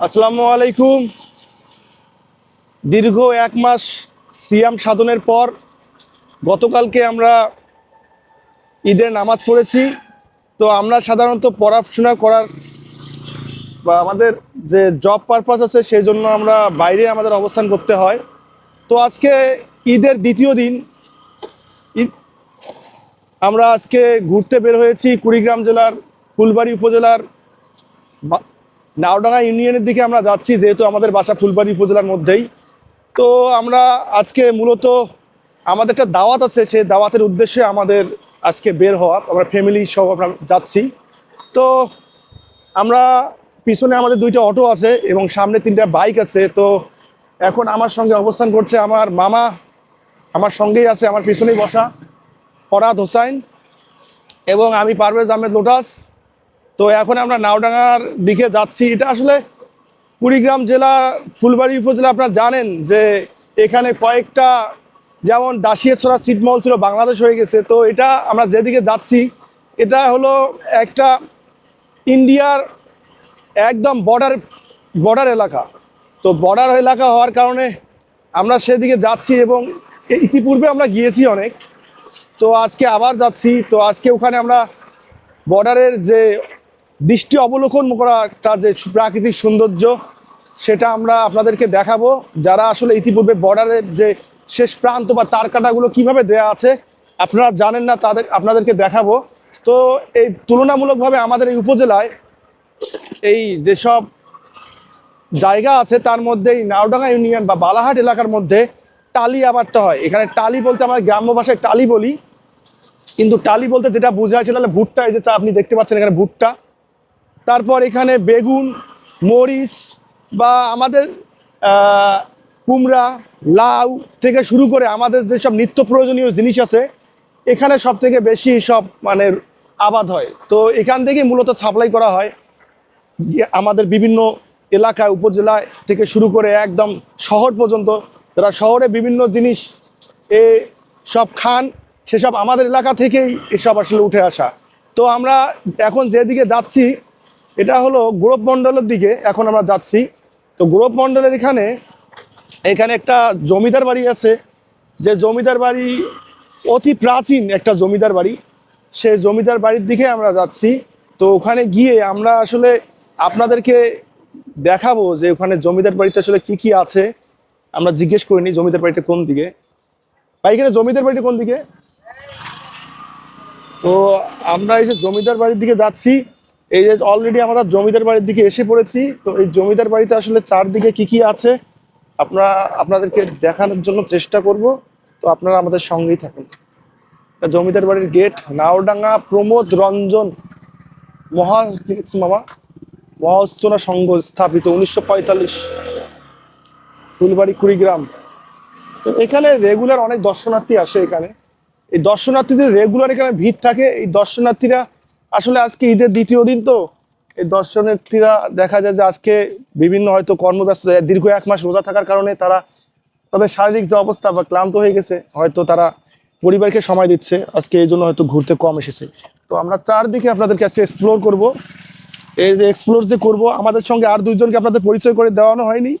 আসসালামু আলাইকুম। দীর্ঘ এক মাস সিয়াম সাধনের পর গতকালকে আমরা ঈদের নামাজ পড়েছি। তো আমরা সাধারণত পড়াশোনা করার বা আমাদের যে জব পারপাস আছে সেই জন্য আমরা বাইরে আমাদের অবস্থান করতে হয়। তো আজকে ঈদের দ্বিতীয় দিন। ঈদ আমরা আজকে ঘুরতে বের হয়েছি কুড়িগ্রাম জেলার ফুলবাড়ি উপজেলার নাওডাঙ্গা ইউনিয়নের দিকে আমরা যাচ্ছি, যেহেতু আমাদের বাসা ফুলবাড়ি উপজেলার মধ্যেই। তো আমরা আজকে মূলত আমাদের একটা দাওয়াত আছে, সেই দাওয়াতের উদ্দেশ্যে আমাদের আজকে বের হওয়া, আমরা ফ্যামিলি সহ আমরা যাচ্ছি। তো আমরা পিছনে আমাদের দুইটা অটো আছে এবং সামনে তিনটা বাইক আছে। তো এখন আমার সঙ্গে অবস্থান করছে আমার মামা, আমার সঙ্গেই আছে, আমার পিছনেই বসা, ফরাদ হোসাইন এবং আমি পারভেজ আহমেদ লোটাস। তো এখন আমরা নাওডাঙ্গার দিকে যাচ্ছি। এটা আসলে কুড়িগ্রাম জেলা, ফুলবাড়ি উপজেলা আপনারা জানেন যে এখানে কয়েকটা যেমন দাসিয়াছড়া সিটমল ছিল, বাংলাদেশ হয়ে গেছে। তো এটা আমরা যেদিকে যাচ্ছি, এটা হলো একটা ইন্ডিয়ার একদম বর্ডার বর্ডার এলাকা। তো বর্ডার এলাকা হওয়ার কারণে আমরা সেদিকে যাচ্ছি এবং ইতিপূর্বে আমরা গিয়েছি অনেক। তো আজকে আবার যাচ্ছি। তো আজকে ওখানে আমরা বর্ডারের যে দৃষ্টি অবলোকন করা একটা যে প্রাকৃতিক সৌন্দর্য, সেটা আমরা আপনাদেরকে দেখাবো। যারা আসলে ইতিপূর্বে বর্ডারের যে শেষ প্রান্ত বা তার কাটাগুলো কীভাবে দেয়া আছে, আপনারা জানেন না, তাদের আপনাদেরকে দেখাবো। তো এই তুলনামূলকভাবে আমাদের এই উপজেলায় এই যেসব জায়গা আছে, তার মধ্যে এই নাওডাঙ্গা ইউনিয়ন বা বালাহাট এলাকার মধ্যে টালি আবারটা হয়। এখানে টালি বলতে আমরা গ্রাম্য ভাষায় টালি বলি। কিন্তু টালি বলতে যেটা বোঝায় সেটা হলো ভুট্টা, এই যে চা আপনি দেখতে পাচ্ছেন এখানে ভুট্টা। তারপর এখানে বেগুন, মরিচ বা আমাদের কুমড়া, লাউ থেকে শুরু করে আমাদের যেসব নিত্য প্রয়োজনীয় জিনিস আছে, এখানে সব থেকে বেশি সব মানে আবাদ হয়। তো এখান থেকেই মূলত সাপ্লাই করা হয়। আমাদের বিভিন্ন এলাকায় উপজেলায় থেকে শুরু করে একদম শহর পর্যন্ত যারা শহরে বিভিন্ন জিনিস এ সব খান, সেসব আমাদের এলাকা থেকেই এসব আসলে উঠে আসা। তো আমরা এখন যেদিকে যাচ্ছি এটা হলো গোরব মণ্ডলের দিকে, এখন আমরা যাচ্ছি। তো গোরব মণ্ডলের এখানে এখানে একটা জমিদার বাড়ি আছে। যে জমিদার বাড়ি অতি প্রাচীন একটা জমিদার বাড়ি। সে জমিদার বাড়ির দিকে আমরা যাচ্ছি। তো ওখানে গিয়ে আমরা আসলে আপনাদেরকে দেখাবো যে ওখানে জমিদার বাড়িতে আসলে কি কি আছে। আমরা জিজ্ঞেস করিনি জমিদার বাড়িটা কোন দিকে। ভাই, এখানে জমিদার বাড়িটা কোন দিকে? তো আমরা এই যে জমিদার বাড়ির দিকে যাচ্ছি। এই যে অলরেডি আমরা জমিদার বাড়ির দিকে এসে পড়েছি, তো এই জমিদার বাড়িতে আসলে চারদিকে কি কি আছে, আপনারা, আপনাদেরকে দেখানোর জন্য চেষ্টা করব, তো আপনারা আমাদের সঙ্গেই থাকুন। জমিদার বাড়ির গেট নাওডাঙ্গা প্রমোদ রঞ্জন মহা মামা মহাস্তনা সংঘ স্থাপিত উনিশশো পঁয়তাল্লিশ, ফুলবাড়ি কুড়িগ্রাম। তো এখানে রেগুলার অনেক দর্শনার্থী আসে এখানে। এই দর্শনার্থীদের রেগুলার এখানে ভিড় থাকে। এই দর্শনার্থীরা আসলে আজকে ঈদের দ্বিতীয় দিন তো। এই দর্শনার্থীরা দেখা যায় যে আজকে বিভিন্ন হয়তো কর্মব্যস্ত, দীর্ঘ এক মাস রোজা থাকার কারণে তারা তাদের শারীরিক যে অবস্থা বা ক্লান্ত হয়ে গেছে, হয়তো তারা পরিবারকে সময় দিচ্ছে, আজকে এই জন্য হয়তো ঘুরতে কম এসেছে। তো আমরা চারদিকে আপনাদের কাছে এক্সপ্লোর করব। এই যে এক্সপ্লোর যে করব, আমাদের সঙ্গে আর দুইজনকে আপনাদের পরিচয় করে দেওয়ানো হয়নি।